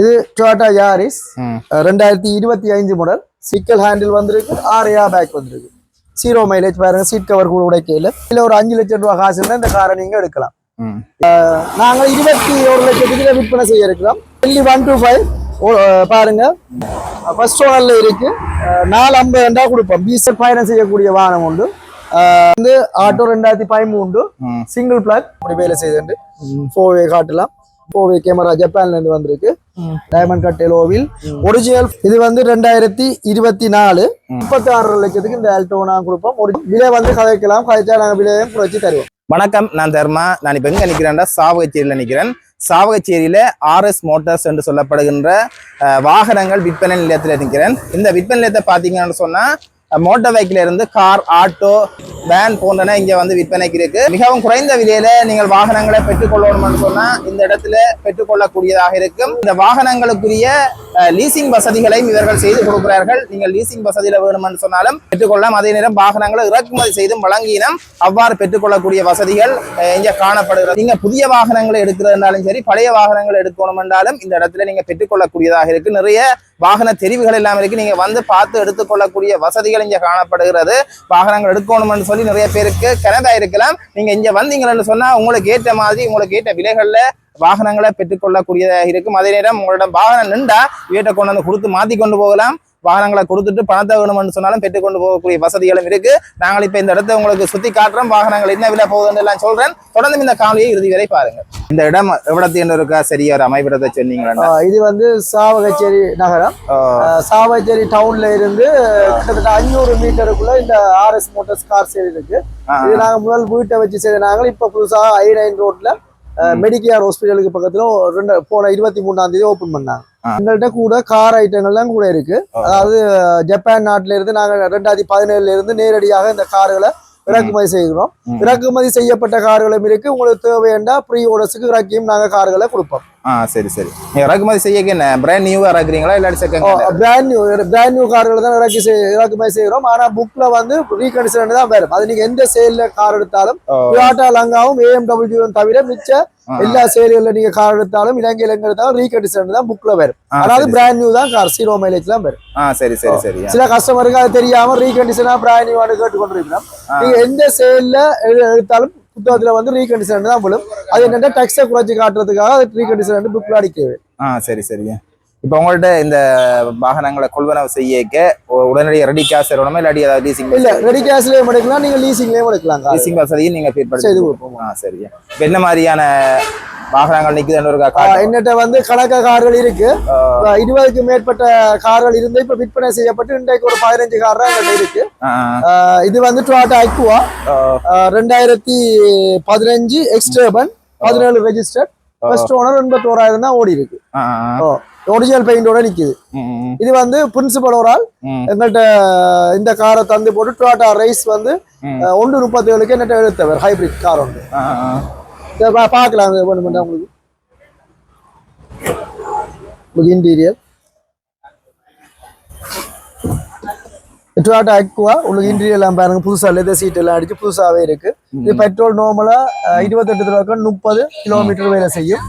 இது Toyota Yaris ரெண்டாயிரத்தி இருபத்தி ஐந்து மாடல் சிக்கல் ஹேண்டில் வந்திருக்கு. ஆறு ஏர் பேக் வந்திருக்கு. ஜீரோ மைலேஜ் பாருங்க. சீட் கவர் கூட உடைக்கையில் இல்லை. ஒரு அஞ்சு லட்சம் ரூபா காசு இருந்தால் இந்த காரை நீங்க எடுக்கலாம். ம் நாங்கள் இருபத்தி ஒரு லட்சத்துக்கு விற்பனை செய்ய இருக்கிறோம் டெல்லி ஒன் டூ ஃபைவ் பாருங்க. ஃபர்ஸ்ட் ஓனர்ல இருக்கு. நாலு ஐம்பது ரெண்டா கொடுப்போம். பீசல் பயணம் செய்யக்கூடிய வாகனம் உண்டு. வந்து ஆட்டோ ரெண்டாயிரத்தி பதிமூன்று. சிங்கிள் பிளாக் அப்படி வேலை செய்துண்டு. ஃபோர் வே காட்டலாம். ஃபோர் வே கேமரா ஜப்பான்ல இருந்து வந்திருக்கு டைமண்ட் கட் எலோவில் ஒரிஜினல் இது வந்து ரெண்டாயிரத்தி இருபத்தி நாலு. முப்பத்தி ஆறு லட்சத்துக்கு இந்த ஆல்டோ நான் கொடுப்போம். விலை வந்து கதைக்கலாம். கதைச்சா நாங்கள் விலையும் குறைச்சி தருவோம். வணக்கம் நான் தர்மா. நான் இப்போ எங்க நிக்கிறேன்டா சாவகச்சேரியில் நிக்கிறேன். சாவகச்சேரியில ஆர்எஸ் மோட்டார்ஸ் என்று சொல்லப்படுகின்ற வாகனங்கள் விற்பனை நிலையத்தில் நிற்கிறேன் இந்த விற்பனை நிலையத்தை பார்த்தீங்கன்னு சொன்னா மோட்டார் வெஹிக்கிள் இருந்து கார் ஆட்டோ வேன் போன்றன இங்க வந்து விற்பனைக்கு இருக்கு. மிகவும் குறைந்த விலையில நீங்கள் வாகனங்களை பெற்றுக்கொள்ளணும்னு சொன்னா இந்த இடத்துல பெற்றுக்கொள்ளக்கூடியதாக இருக்கும். இந்த வாகனங்களுக்குரிய லீசிங் வசதிகளையும் இவர்கள் செய்து கொடுக்கிறார்கள். நீங்கள் லீசிங் வசதியில வேணும்னு சொன்னாலும் பெற்றுக்கொள்ளலாம். அதே நேரம் வாகனங்களை இறக்குமதி செய்தும் வழங்கினம் அவ்வாறு பெற்றுக்கொள்ளக்கூடிய வசதிகள் இங்கே காணப்படுகிறது. நீங்க புதிய வாகனங்களை எடுக்கிறதுனாலும் சரி பழைய வாகனங்களை எடுக்கணும் என்றாலும் இந்த இடத்துல நீங்க பெற்றுக்கொள்ளக்கூடியதாக இருக்கு. நிறைய வாகன தெரிவுகள் எல்லாம் இருக்கு. நீங்க வந்து பார்த்து எடுத்துக்கொள்ளக்கூடிய வசதிகள் இங்கே காணப்படுகிறது. வாகனங்கள் எடுக்கணும்னு சொல்லி நிறைய பேருக்கு கனதா இருக்கலாம். நீங்க இங்க வந்தீங்கன்னு சொன்னா உங்களுக்கு ஏற்ற மாதிரி உங்களுக்கு ஏற்ற விலைகள்ல வாகனங்களை பெற்றுக்கொள்ளக்கூடியதாக இருக்கும். அதே நேரம் உங்களோட வாகனம் நின்றா வீட்டை கொண்டு வந்து கொடுத்து மாத்தி கொண்டு போகலாம். வாகனங்களை கொடுத்துட்டு பணத்தை வேணும்னு சொன்னாலும் பெற்றுக்கொண்டு போகக்கூடிய வசதிகளும் இருக்கு. நாங்கள் இப்ப இந்த இடத்தை உங்களுக்கு சுத்தி காட்டுறோம். வாகனங்கள் என்ன விலை போகுதுன்னு எல்லாம் சொல்றேன். தொடர்ந்து இந்த காணொலியை இறுதி வரை பாருங்க இந்த இடம் எவ்வளவு என்று இருக்கா? சரியா ஒரு அமைவிடத்தை சொன்னீங்களா? இது வந்து சாவகச்சேரி நகரம். சாவகச்சேரி டவுன்ல இருந்து கிட்டத்தட்ட அஞ்சூறு மீட்டருக்குள்ள இந்த ஆர்எஸ் மோட்டார்ஸ் கார் சேல் இருக்கு. இது நாங்க முதல் வீட்டை வச்சு செய்யறாங்க இப்ப புதுசா ஐ நைன் ரோட்ல மெடிக்கேர் ஹாஸ்பிட்டலுக்கு பக்கத்துல ரெண்டு போன இருபத்தி மூணாம் தேதி ஓபன் பண்ணாங்க. எங்கள்கிட்ட கூட கார் ஐட்டங்கள் தான் கூட இருக்கு. அதாவது ஜப்பான் நாட்டுல இருந்து நாங்க ரெண்டாயிரத்தி பதினேழுல இருந்து நேரடியாக இந்த கார்களை இறக்குமதி செய்கிறோம். இறக்குமதி செய்யப்பட்ட கார்களும் இருக்கு. உங்களுக்கு தேவையாண்டா ப்ரீ ஓடர்ஸுக்கு இறக்கியும் நாங்க கார்களை கொடுப்போம். ஆ சரி சரி. நீங்க இறக்குமதி செய்யக்கு என்ன? பிராண்ட் நியூவா இறக்குறீங்களா? இல்லாட்டி second brand new brand new கார்கள் தான் இறக்கி இறக்குமதி செய்கிறோம் ஆனா புக்ல வந்து ரீகண்டிஷன் தான் வரும். அது நீங்க எந்த சேல்ல கார் எடுத்தாலும் டாடா லங்காவும் ஏஎம்டபிள்யூ தவிர மிச்ச எல்லா சேல்கள்ல நீங்க கார் எடுத்தாலும் இலங்கையில எங்க எடுத்தாலும் ரீகண்டிஷன் தான் புக்ல வரும். அதாவது பிராண்ட் நியூ தான் கார் ஜீரோ மைலேஜ் தான் வரும். ஆ சரி சரி சரி. சில கஸ்டமருக்கு அது தெரியாம ரீகண்டிஷனா பிராண்ட் நியூ கேட்டு கொண்டிருக்கிறோம் நீங்க எந்த சேல்ல எடுத்தாலும் புத்தகத்துல வந்து ரீகண்டிஷன் தான் விழும். அது என்னன்னா டெக்ஸை குறைச்சி காட்டுறதுக்காக அது ரீகண்டிஷன் புக்ல அடிக்கிறது ஆ சரி சரிங்க. இப்போ உங்கள்ட்ட இந்த வாகனங்களை கொள்வனவு செய்யக்க உடனடியாக ரெடி கேஷ் தரணுமா இல்லாட்டி ஏதாவது லீசிங் இல்ல ரெடி கேஷ்லயும் எடுக்கலாம் நீங்க லீசிங்லயும் எடுக்கலாம். லீசிங் வசதியும் நீங்க செய்து ஏற்படுத்தி கொடுப்போம். ஆ சரிங்க. என்ன மாதிரியான வாகனங்கள் நிக்குதுன்னு ஒரு என்னட்ட வந்து கணக்க கார்கள் இருக்கு. இருபதுக்கு மேற்பட்ட கார்கள் இருந்து இப்ப விற்பனை செய்யப்பட்டு இன்றைக்கு ஒரு பதினஞ்சு கார் தான் இருக்கு. இது வந்து டொயோட்டா அக்வா ரெண்டாயிரத்தி பதினஞ்சு எக்ஸ்ட்ரேபன் பதினேழு ரெஜிஸ்டர் ஃபர்ஸ்ட் ஓனர் எண்பத்தோராயிரம் தான் ஓடி இருக்கு. ஒரிஜினல் பெயிண்டோட நிக்குது. இது வந்து பிரின்சிபல் ஒரு ஆள். எங்கள்கிட்ட இந்த காரை தந்து போட்டு டொயோட்டா ரைஸ் வந்து ஒன்று முப்பத்தேழுக்கு என்னட்ட எடுத்தவர் ஹைபிரிட் கார் ஒன்று. பார்க்கலாம். இது வேணுமெண்டா உங்களுக்கு. உங்களுக்கு இன்டீரியர் டொயோட்டா அக்வா உங்களுக்கு இன்டீரியர் எல்லாம் பாருங்க. புதுசா லெதர் சீட் எல்லாம் அடிச்சு புதுசாவே இருக்கு. இது பெட்ரோல் நார்மலா இருபத்தெட்டு தடவை முப்பது கிலோமீட்டர் வேலை செய்யும்.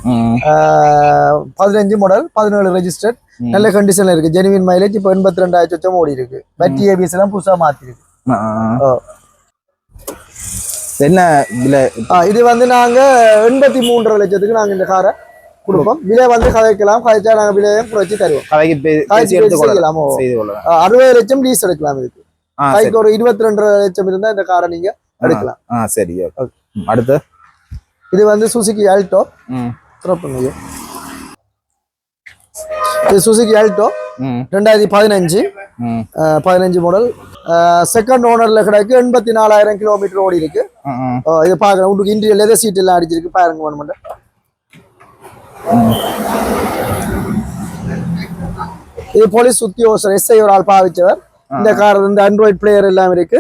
பதினஞ்சு மாடல் பதினேழு ரெஜிஸ்டர்ட் நல்ல கண்டிஷன்ல இருக்கு. ஜெனுவின் மைலேஜ் இப்போ எண்பத்தி ரெண்டாயிரத்தி ஓடி இருக்கு பேட்டரி ஏபிஎஸ் எல்லாம் புதுசா மாத்தி இருக்கு ஆ, ஆ. என்ன விலை? இது வந்து நாங்க எண்பத்தி மூன்றரை லட்சத்துக்கு நாங்க இந்த காரை கொடுப்போம். விலை வந்து கதைக்கலாம். கதைச்சா நாங்க விலையும் குறைச்சி தருவோம். செய்யலாமோ? அறுபது லட்சம் லீஸ் எடுக்கலாம் இதுக்கு. கைக்கு ஒரு இருபத்தி ரெண்டு லட்சம் இருந்தா இந்த காரை நீங்க எடுக்கலாம். ஆ சரி அடுத்து? இது வந்து சுசுகி ஆல்டோ திறப்புங்க இது சுசுகி ஆல்டோ ரெண்டாயிரத்தி பதினஞ்சு. பதினஞ்சு மாடல் செகண்ட் ஓனர்ல கிடக்கு எண்பத்தி நாலாயிரம் கிலோமீட்டர் ஓடி இருக்கு. இது பாக்குறேன். உங்களுக்கு இன்டீரியர் லெதர் சீட் எல்லாம் அடிச்சிருக்கு. பாருங்க வேணுமெண்டா இது போலீஸ் உத்தியோகஸ்தர் எஸ்ஐ ஒரு ஆள் பாவிச்சவர். இந்த கார் இந்த ஆண்ட்ராய்ட் பிளேயர் எல்லாம் இருக்கு.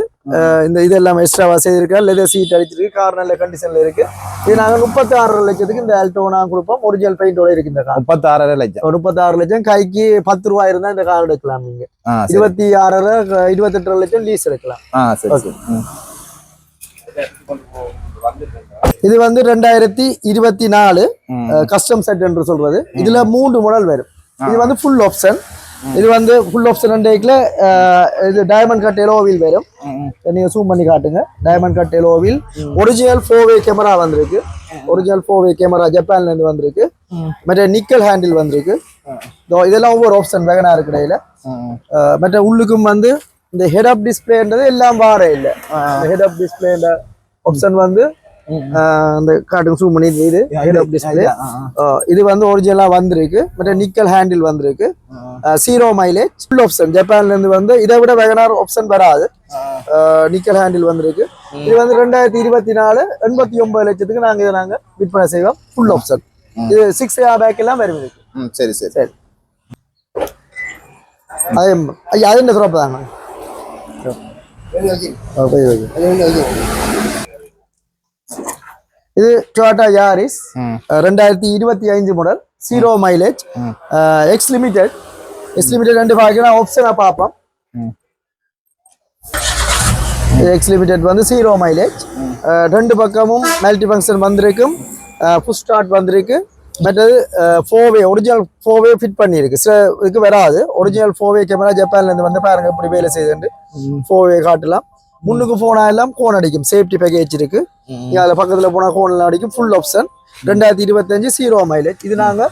இந்த இதெல்லாம் எக்ஸ்ட்ராவா செய்திருக்காரு லெதர் சீட் அடிச்சிருக்கு. கார் நல்ல கண்டிஷன்ல இருக்கு. இது நாங்க முப்பத்தி ஆறு லட்சத்துக்கு இந்த ஆல்டோ நாங்க கொடுப்போம். ஒரிஜினல் பெயிண்டோட இருக்கு இந்த கார் முப்பத்தாறரை லட்சம். முப்பத்தி ஆறு லட்சம். கைக்கு பத்து ரூபாய் இருந்தா இந்த கார் எடுக்கலாம் நீங்க. இருபத்தி ஆறரை இருபத்தெட்டு லட்சம் லீஸ் எடுக்கலாம். இது வந்து ரெண்டாயிரத்தி இருபத்தி நாலு. கஸ்டம் செட் என்று சொல்றது. இதுல மூன்று மாடல் வரும். இது வந்து ஃபுல் ஆப்ஷன் இது வந்து ஃபுல் ஆப்ஷன் டேக்கில் இது டைமண்ட் கட் எலோவில் வரும். நீங்க ஜூம் பண்ணி காட்டுங்க. Diamond cut alloy wheel original four way camera வந்திருக்கு. ஒரிஜினல் ஃபோவே கேமரா ஜப்பான்ல இருந்து வந்திருக்கு. மற்ற நிக்கல் ஹேண்டில் வந்திருக்கு. இதோ இதெல்லாம் ஒவ்வொரு ஆப்ஷன் வேகனா இருக்கு இடையில. மற்ற உள்ளுக்கும் வந்து இந்த ஹெட் அப் டிஸ்பிளேன்றது எல்லாம் வார இல்லை. ஹெட் அப் டிஸ்பிளேன்ற ஆப்ஷன் வந்து அஹ் இந்த காட்டுங்க ஜூம் பண்ணி இது டிஸ்பிளே இது வந்து ஒரிஜினலா வந்திருக்கு மற்ற நிக்கல் ஹேண்டில் வந்திருக்கு சீரோ மைலேஜ் ஃபுல் ஆப்ஷன் ஜப்பான்ல இருந்து வந்து இதை விட வேகனார் ஆப்ஷன் வராது நிக்கல் ஹேண்டில் வந்திருக்கு இது வந்து ரெண்டாயிரத்தி இருபத்தி நாலு எண்பத்தி ஒன்பது லட்சத்துக்கு நாங்க இதை நாங்க விற்பனை செய்வோம் ஃபுல் ஆப்ஷன் இது சிக்ஸ் பேக் எல்லாம் வரும் இதுக்கு ம் சரி சரி சரி அது ஐயா அது என்ன குரப்பு தாங்க போய் வைங்க. இது டொயோட்டா யாரிஸ் ரெண்டாயிரத்தி இருபத்தி ஐந்து model zero mileage X limited X limited ரெண்டு பார்க்கலாம் ஆப்ஷனாக பார்ப்போம் எக்ஸ் லிமிடெட் வந்து ஜீரோ மைலேஜ் ரெண்டு பக்கமும் மல்டி ஃபங்க்ஷன் வந்திருக்கும் புஷ் ஸ்டார்ட் வந்திருக்கு. மற்றது ஃபோவே ஒரிஜினல் ஃபோவே ஃபிட் பண்ணியிருக்கு. சில இதுக்கு வராது. ஒரிஜினல் ஃபோவே கேமரா ஜப்பான்லேருந்து வந்து பாருங்க எப்படி வேலை செய்யுதுன்னு ஃபோவே காட்டலாம். முன்னுக்கு போனா எல்லாம் கோன் அடிக்கும் சேஃப்டி பேக்கேஜ் இருக்கு நீங்க அதுல பக்கத்துல போனா கோன் எல்லாம் அடிக்கும் ஃபுல் ஆப்ஷன் ரெண்டாயிரத்தி இருபத்தஞ்சு ஜீரோ மைலேஜ் இது நாங்க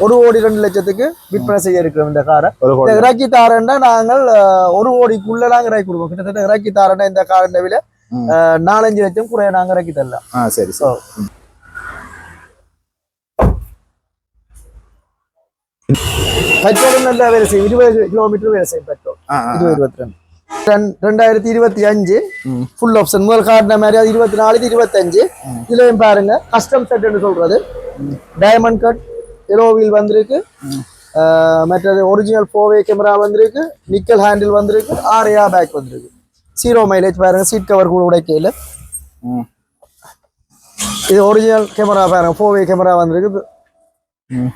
ஒரு கோடி ரெண்டு லட்சத்துக்கு விற்பனை செய்ய இருக்கிறோம் இந்த காரை ஒரு இந்த கோடி இறக்கி தாரண்டா நாங்கள் அஹ், ஒரு கோடிக்குள்ள நாங்க இறக்கி கொடுப்போம் கிட்டத்தட்ட இறக்கி தாரண்டா இந்த காரண்ட விலை ம். அஹ், நாலஞ்சு லட்சம் குறைய நாங்க இறக்கி தரலாம் ஆ சரி ஸோ சரி பெட்ரோலும் நல்லா வேலை செய்யும் இருபது கிலோமீட்டர் வேலை செய்யும் பெட்ரோல் ஆ ஆ இருபது இருபத்தி ரெண்டு ரெண்- ரெண்டாயிரத்தி இருபத்தி அஞ்சு. ஃபுல் ஆப்ஷன் முதல் காட்டின மாதிரி அது இருபத்தி நாலு இருபத்தஞ்சு இதுலயும் பாருங்க. கஸ்டம் செட்னு சொல்றது. டைமண்ட் கட் வீல் வந்திருக்கு. மற்றது ஒரிஜினல் ஃபோவே கேமரா வந்திருக்கு. நிக்கல் ஹேண்டில் வந்திருக்கு. ஆர்ஏஆ பேக் வந்திருக்கு. ஜீரோ மைலேஜ் பாருங்க. சீட் கவர் கூட உடைக்கையில். இது ஒரிஜினல் கேமரா பாருங்க. ஃபோவே கேமரா வந்திருக்கு.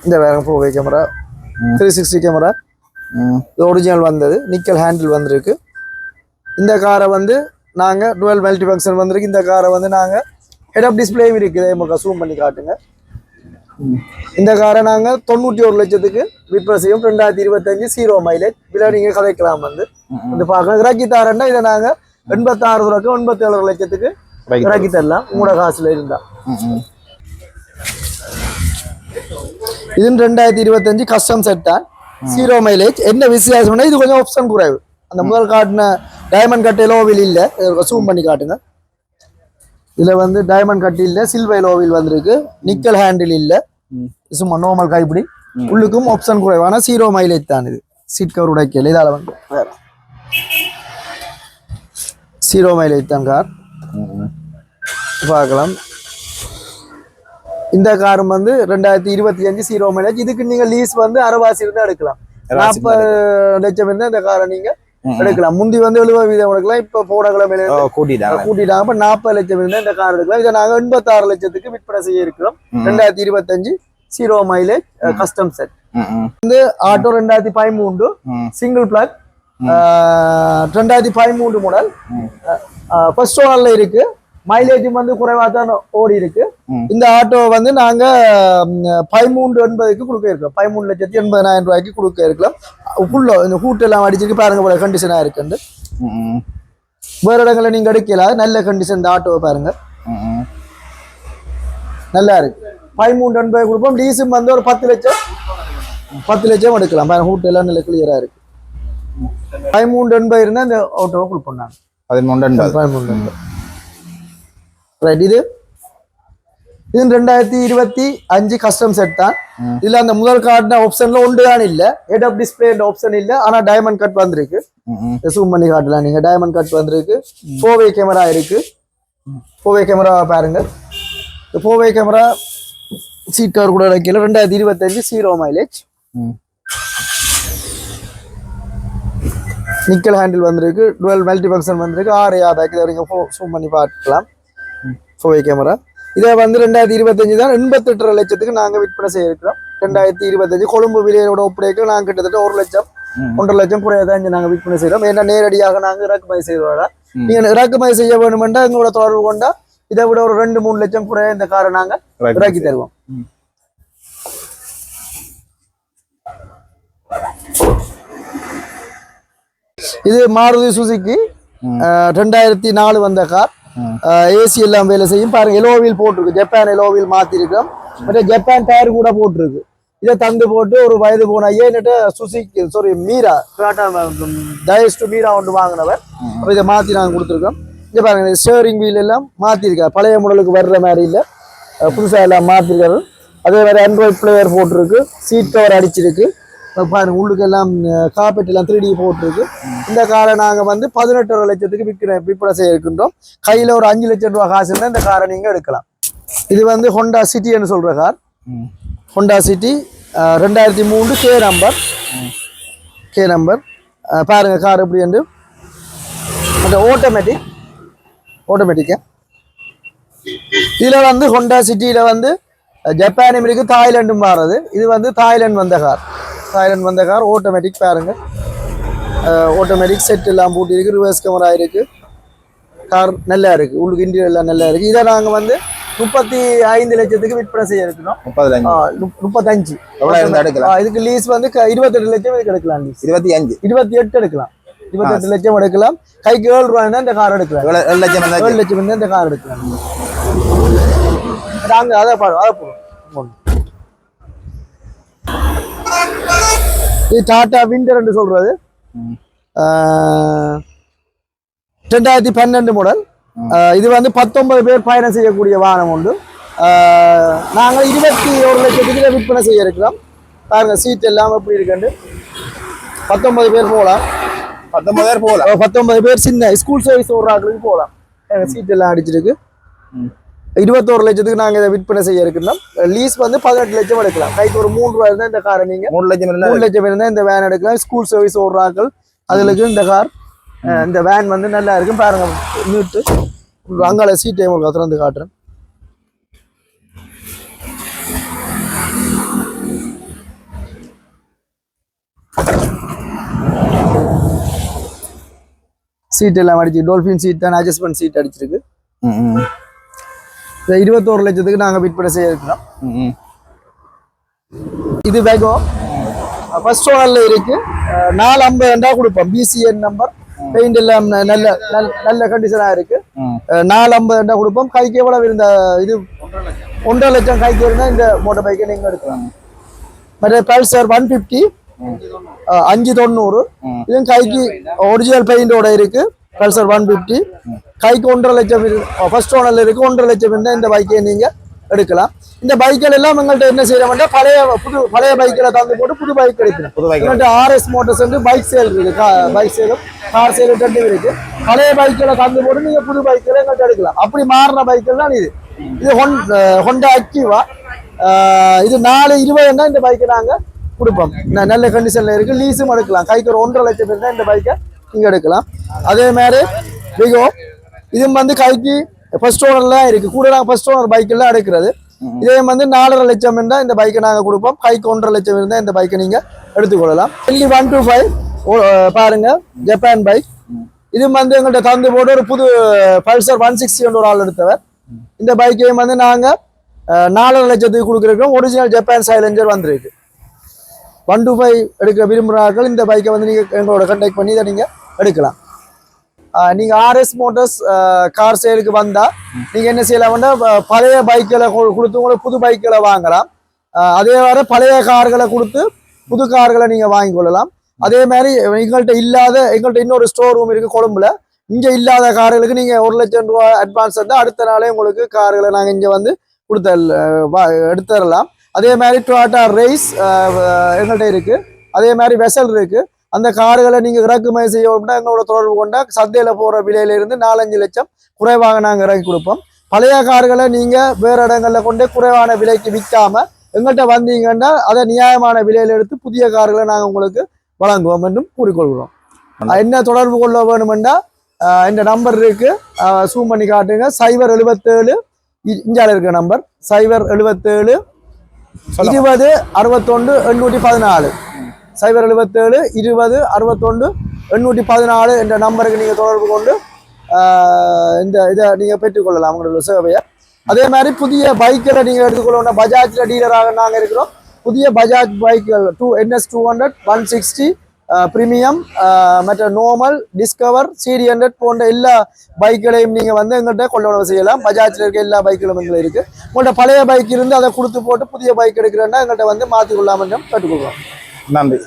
இந்த பாருங்க four way camera. Three sixty camera இது ஒரிஜினல் வந்தது. நிக்கல் ஹேண்டில் வந்திருக்கு. இந்த காரை வந்து நாங்கள் டுவெல் மல்டி ஃபங்க்ஷன் வந்திருக்கு. இந்த காரை வந்து நாங்கள் ஹெட் அப் டிஸ்பிளேயும் இருக்குது. நமக்கு ஜூம் பண்ணி காட்டுங்க. இந்த காரை நாங்கள் தொண்ணூற்றி ஒரு லட்சத்துக்கு விற்பனை செய்யும். ரெண்டாயிரத்தி இருபத்தஞ்சு ஜீரோ மைலேஜ் விலை நீங்கள் கதைக்கலாம் வந்து. வந்து பார்க்கலாம். இறக்கி தாரேன்னா இதை நாங்கள் எண்பத்தாறு ரூபாய்க்கு எண்பத்தேழு லட்சத்துக்கு. இறக்கி தரலாம். உங்களோட காசுல இருந்தா. ம் ம் இதுவும் ரெண்டாயிரத்தி இருபத்தஞ்சு கஸ்டம் செட் தான் ஜீரோ மைலேஜ் என்ன வித்தியாசம்னா இது கொஞ்சம் ஆப்ஷன் குறைவு. அந்த முதல் காட்டின டைமண்ட் கட் எலோவில் இல்லை. ஜூம் பண்ணி காட்டுங்க. இதுல வந்து டைமண்ட் கட் இல்லை சில்வர் எலோவில் வந்திருக்கு. நிக்கல் ஹேண்டில் இல்லை. சும்மா நார்மல் கைப்பிடி உள்ளுக்கும் ஆப்ஷன் குறைவு. ஆனால் ஜீரோ மைலேஜ் தான் இது. சீட் கவர் உடைக்கல இதால வந்து ஜீரோ மைலேஜ் தான் கார் பார்க்கலாம். இந்த காரும் வந்து ரெண்டாயிரத்தி இருபத்தி அஞ்சு ஜீரோ மைலேஜ் இதுக்கு நீங்க லீஸ் வந்து அரைவாசி இருந்தா எடுக்கலாம். நாற்பது லட்சம் இருந்தா இந்த காரை நீங்க ம், ம். எடுக்கலாம். முந்தி வந்து எழுபது வீதம் எடுக்கலாம் இப்ப போன கிழமையில கூட்டிட்டாங்க. கூட்டிட்டாங்க. இப்ப நாற்பது லட்சம் இருந்தா இந்த கார் எடுக்கலாம். இதை நாங்க எண்பத்தாறு லட்சத்துக்கு விற்பனை செய்ய இருக்கிறோம். ரெண்டாயிரத்தி இருபத்தஞ்சு ஜீரோ மைலேஜ் கஸ்டம் செட் ம் ஆட்டோ ரெண்டாயிரத்தி பதிமூன்று சிங்கிள் பிளக் ரெண்டாயிரத்தி பதிமூன்று மாடல். ஃபர்ஸ்ட் ஓனர்ல இருக்கு. மைலேஜும் வந்து குறைவா தான் ஓடி இருக்கு. இந்த ஆட்டோ வந்து நாங்க பதிமூன்று எண்பதுக்கு கொடுக்க இருக்கோம் பதிமூணு லட்சத்தி எண்பதாயிரம் ரூபாய்க்கு கொடுக்க இருக்கலாம் ஃபுல்லோ இந்த ஹூட் எல்லாம் அடிச்சிருக்கு பாருங்க போல கண்டிஷனா ம் வேற இடங்கள்ல நீங்க எடுக்கல. நல்ல கண்டிஷன் இந்த ஆட்டோவை பாருங்க. நல்லா இருக்கு. பதிமூன்று எண்பது கொடுப்போம். லீஸும் வந்து ஒரு பத்து லட்சம். பத்து லட்சம் எடுக்கலாம். பாருங்க ஹூட் எல்லாம் நல்ல கிளியரா இருக்கு. பதிமூன்று எண்பது இருந்தா இந்த ஆட்டோவை கொடுப்போம் நாங்க. பதிமூன்று எண்பது. பதிமூன்று எண்பது. ரைட் இது? இது ரெண்டாயிரத்தி இருபத்தி அஞ்சு கஸ்டம் செட் தான். ம். இதுல அந்த முதல் கார்டுன ஆப்ஷன்ல ஒன்று தான் இல்ல ஹெட் அப் டிஸ்பிளே ஆப்ஷன் இல்ல. ஆனா டைமண்ட் கட் வந்திருக்கு. ஜூம் பண்ணி காட்டலாம். நீங்க டைமண்ட் கட் வந்திருக்கு. ஃபோவே கேமரா இருக்கு. ஃபோவே கேமரா பாருங்க. இந்த ஃபோவே கேமரா சீட் கவர் கூட வைக்கல. ரெண்டாயிரத்தி இருபத்தஞ்சு ஜீரோ மைலேஜ் நிக்கல் ஹேண்டில் வந்திருக்கு. டுவெல் மல்டி ஃபங்க்ஷன் வந்திருக்கு. ஆறு யா பேக் இதை வரைக்கும் ஜூம் பண்ணி பார்க்கலாம். ஃபோவே கேமரா இதை வந்து ரெண்டாயிரத்தி இருபத்தஞ்சு தான் எண்பத்தெட்டு லட்சத்துக்கு நாங்கள் விற்பனை செய்ய இருக்கிறோம் ரெண்டாயிரத்தி இருபத்தஞ்சு கொழும்பு விலையோட ஒப்படைக்க நாங்கள் கிட்டத்தட்ட ஒரு லட்சம். ஒன்றரை லட்சம் குறைய தான் இங்கே நாங்கள் விற்பனை செய்கிறோம் ஏன்னா நேரடியாக நாங்கள் இறக்குமதி செய்வோம் ம். நீங்கள் இறக்குமதி செய்ய வேணுமெண்டா எங்களோட தொடர்பு கொண்டா இதை விட ஒரு ரெண்டு மூணு லட்சம் குறைய இந்த காரை நாங்கள். இறக்கி தருவோம். இது மாருதி சுசுக்கி ரெண்டாயிரத்தி நாலு வந்த கார். ஏசி எல்லாம் வேலை செய்யும். பாருங்க எலோவில் போட்டிருக்கு. ஜப்பான் எலோவில் மாத்திருக்கோம் மற்ற ஜப்பான் டயர் கூட போட்டிருக்கு. இதை தந்து போட்டு ஒரு வயது போன ஏன்னுட்டு சுசிக்கு சாரி மீரா டயஸ் டு மீரா ஒன்று வாங்கினவர். அப்போ இதை மாற்றி நாங்கள் கொடுத்துருக்கோம். இங்கே பாருங்க ஸ்டேரிங் வீல் எல்லாம் மாற்றிருக்காரு பழைய மாடலுக்கு வர்ற மாதிரி இல்லை. புதுசாக எல்லாம் மாற்றிருக்காரு அதே மாதிரி ஆண்ட்ராய்ட் பிளேயர் போட்டிருக்கு. சீட் கவர் அடிச்சிருக்கு. பாருங்க உள்ளுக்கு எல்லாம் காப்பெட் எல்லாம் த்ரீ போட்டிருக்கு. இந்த காரை நாங்க வந்து பதினெட்டரை லட்சத்துக்கு விற்கிற விற்பனை செய்ய இருக்கின்றோம் கையில ஒரு அஞ்சு லட்சம் ரூபாய் காசு இருந்தா இந்த காரை நீங்க எடுக்கலாம். இது வந்து ஹொண்டா சிட்டின்னு சொல்ற கார். ஹொண்டா சிட்டி ரெண்டாயிரத்தி மூணு கே நம்பர் கே நம்பர் பாருங்க கார் எப்படி என்று அந்த ஆட்டோமேட்டிக் ஆட்டோமேட்டிக்கா இதில் வந்து ஹொண்டா சிட்டியில் வந்து ஜப்பானும் இருக்கு தாய்லாண்டும் மாறுது இது வந்து தாய்லாந்து வந்த கார். தாய்லாந்து வந்த கார் ஆட்டோமேட்டிக் பாருங்க ஆட்டோமேட்டிக் செட் எல்லாம் பூட்டியிருக்கு ரிவர்ஸ் கேமரா இருக்கு. கார் நல்லா இருக்கு. உள்ளுக்கு இன்டீரியர் எல்லாம் நல்லா இருக்கு. இதை நாங்கள் வந்து முப்பத்தி ஐந்து லட்சத்துக்கு விற்பனை செய்ய இருக்கிறோம். முப்பத்தஞ்சு எடுக்கலாம்? இதுக்கு லீஸ் வந்து இருபத்தெட்டு லட்சம் இதுக்கு எடுக்கலாம் லீஸ் இருபத்தி அஞ்சு இருபத்தி எட்டு எடுக்கலாம். இருபத்தெட்டு லட்சம் எடுக்கலாம். கைக்கு ஏழு ரூபாய் தான் இந்த கார் எடுக்கலாம். ஏழு லட்சம் ஏழு லட்சம் இருந்தா இந்த கார் எடுக்கலாம். நாங்க அதை அதை போடுறோம் இது டாடா விண்டர் சொல்றது. ம். ஆ, ரெண்டாயிரத்தி பன்னெண்டு மாடல் இது வந்து பத்தொன்பது பேர் பயணம் செய்யக்கூடிய வாகனம் உண்டு. நாங்கள் இருபத்தி ஒரு லட்சத்துக்கு விற்பனை செய்ய இருக்கிறோம் பாருங்க சீட் எல்லாம் எப்படி இருக்குன்னு. பத்தொன்பது பேர் போகலாம். பத்தொன்பதாயிரம் போகலாம். அஹ் பத்தொன்பது பேர் சின்ன ஸ்கூல் சர்வீஸ் ஓடுறாங்களுக்கு போகலாம். சீட் எல்லாம் அடிச்சிருக்கு. இருபத்தோரு லட்சத்துக்கு நாங்கள் இதை விற்பனை செய்ய இருக்கிறோம் லீஸ் வந்து பதினெட்டு லட்சம் எடுக்கலாம். கைக்கு ஒரு மூணு ரூபாய் இருந்தால் இந்த காரை நீங்கள் மூணு லட்சம் இருந்தா மூணு லட்சம் இருந்தால் இந்த வேன் எடுக்கலாம். ஸ்கூல் சர்வீஸ் ஓடுறாக்கள் அதுகளுக்கு இந்த கார் இந்த வேன் வந்து நல்லா இருக்கும். பாருங்க நீட்டு அங்கால சீட்டை உங்களுக்கு திறந்து காட்டுறேன். சீட் எல்லாம் அடிச்சு டோல்ஃபின் சீட் தான் அட்ஜஸ்ட்மெண்ட் சீட் அடிச்சிருக்கு. இருபத்தோரு லட்சத்துக்கு நாங்கள் விற்பனை செய்ய இருக்கிறோம். இது வேகோ. ஃபர்ஸ்ட் ஓனர்ல இருக்கு. நாலு ஐம்பது ரெண்டா கொடுப்போம். பிசிஎன் நம்பர் பெயிண்ட் எல்லாம் நல்ல நல்ல- நல்ல கண்டிஷனா இருக்கு. நாலு ஐம்பது ரெண்டா கொடுப்போம். கைக்கு எவ்வளவு இருந்த இது ஒன்றரை லட்சம் கைக்கு இருந்தா இந்த மோட்டர் பைக்கை நீங்க எடுக்கலாம். மற்ற பல்சர் ஒன் பிப்டி அஞ்சு தொண்ணூறு. இதுவும் கைக்கு ஒரிஜினல் பெயிண்டோட இருக்கு. பல்சர் ஒன் பிப்டி கைக்கு ஒன்றரை லட்சம் ஃபர்ஸ்ட் ஓனர்ல இருக்கு ஒன்றரை லட்சம் இருந்தா இந்த பைக்கை நீங்க எடுக்கலாம் இந்த பைக்கள் எல்லாம் எங்கள்கிட்ட என்ன செய்யறோம்னா பழைய புது பழைய பைக்கில் தந்து போட்டு புது பைக் எடுக்கலாம் புது எங்கள்கிட்ட ஆர்எஸ் மோட்டர்ஸ் வந்து பைக் சேல் இருக்கு பைக் சேலும் கார் சேலும் ரெண்டு இருக்கு பழைய பைக்கில் தந்து போட்டு நீங்க புது பைக்கில் எங்கள்கிட்ட எடுக்கலாம் அப்படி மாறின பைக்கில் தான் இது இது ஹொன் ஹொண்டா ஆக்டிவா இது நாலு இருபதுன்னா இந்த பைக்கை நாங்க கொடுப்போம் நல்ல கண்டிஷன்ல இருக்கு லீஸும் எடுக்கலாம் கைக்கு ஒரு ஒன்றரை லட்சம் இருந்தா இந்த பைக்கை நீங்க எடுக்கலாம். அதே மாதிரி விகோ இது வந்து கைக்கு ஃபர்ஸ்ட் ஓனர்ல இருக்கு. கூட நாங்கள் ஃபர்ஸ்ட் ஓனர் பைக் எல்லாம் எடுக்கிறது. இதே வந்து நாலரை லட்சம் இருந்தா இந்த பைக்கை நாங்க கொடுப்போம். கைக்கு ஒன்றரை லட்சம் இருந்தா இந்த பைக்கை நீங்க எடுத்துக்கொள்ளலாம். டெல்லி ஒன் டூ ஃபைவ் பாருங்க ஜப்பான் பைக் இது வந்து எங்கள்கிட்ட தந்து போட்டு ஒரு புது பல்சர் ஒன் சிக்ஸ்டி ஒரு ஆள் எடுத்தவர். இந்த பைக்கையும் வந்து நாங்க நாலரை லட்சத்துக்கு கொடுக்குறோம். ஒரிஜினல் ஜப்பான் சைலஞ்சர் வந்திருக்கு. ஒன் டூ ஃபைவ் எடுக்க விரும்புகிறார்கள் இந்த பைக்கை வந்து நீங்கள் எங்களோட கண்டெக்ட் பண்ணி இதை நீங்கள் எடுக்கலாம். நீங்க ஆர்எஸ் மோட்டார்ஸ் கார் சேலுக்கு வந்தா நீங்க என்ன செய்யலாம்னா பழைய பைக்களை கொடுத்து உங்களுக்கு புது பைக்களை வாங்கலாம். அதே மாதிரி பழைய கார்களை கொடுத்து புது கார்களை நீங்க வாங்கி கொள்ளலாம். அதே மாதிரி எங்கள்கிட்ட இல்லாத எங்கள்கிட்ட இன்னொரு ஸ்டோர் ரூம் இருக்கு கொழும்புல. இங்க இல்லாத கார்களுக்கு நீங்க ஒரு லட்சம் ரூபாய் அட்வான்ஸ் வந்து அடுத்த நாளே உங்களுக்கு கார்களை நாங்க இங்க வந்து கொடுத்த எடுத்துடலாம் அதே மாதிரி டொயாட்டா ரேஸ் எங்கள்கிட்ட இருக்கு. அதே மாதிரி வெசல் இருக்கு. அந்த கார்களை நீங்க இறக்குமதி செய்யணும்னா எங்களோட தொடர்பு கொண்டா சந்தையில போற விலையில இருந்து நாலஞ்சு லட்சம் குறைவாக நாங்க இறக்கி கொடுப்போம். பழைய கார்களை நீங்க வேற இடங்கள்ல கொண்டு குறைவான விலைக்கு விற்காம எங்கள்கிட்ட வந்தீங்கன்னா அதை நியாயமான விலையில எடுத்து புதிய கார்களை நாங்க உங்களுக்கு வழங்குவோம் என்றும் கூறிக்கொள்கிறோம். என்ன தொடர்பு கொள்ள வேணுமெண்டா இந்த நம்பர் இருக்கு. சூம் பண்ணி காட்டுங்க. சைபர் எழுபத்தேழு இஞ்சால இருக்க நம்பர் சைபர் எழுபத்தேழு இருபது அறுபத்தொன்று எண்ணூற்றி பதினாலு. சைபர் எழுபத்தேழு இருபது அறுபத்தொன்று எண்ணூற்றி பதினாலு என்ற நம்பருக்கு நீங்கள் தொடர்பு கொண்டு இந்த இதை நீங்கள் பெற்றுக்கொள்ளலாம் உங்களோட சேவையை. அதே மாதிரி புதிய பைக்கில் நீங்கள் எடுத்துக்கொள்ளணும் பஜாஜில் டீலராக நாங்கள் இருக்கிறோம். புதிய Bajaj பைக்குகள் two NS two hundred one sixty premium மற்ற நோமல் டிஸ்கவர் சிடி ஹண்ட்ரட் போன்ற எல்லா பைக்குகளையும் நீங்கள் வந்து எங்கள்கிட்ட கொள்வனவு செய்யலாம். பஜாஜில் இருக்க எல்லா பைக்குகளும் எங்களை இருக்குது உங்கள்கிட்ட பழைய பைக் இருந்து அதை கொடுத்து போட்டு புதிய பைக் எடுக்கிறேன்னா எங்கள்கிட்ட வந்து மாற்றி கொள்ளாமல் கேட்டுக்கொள்வோம் நன்றி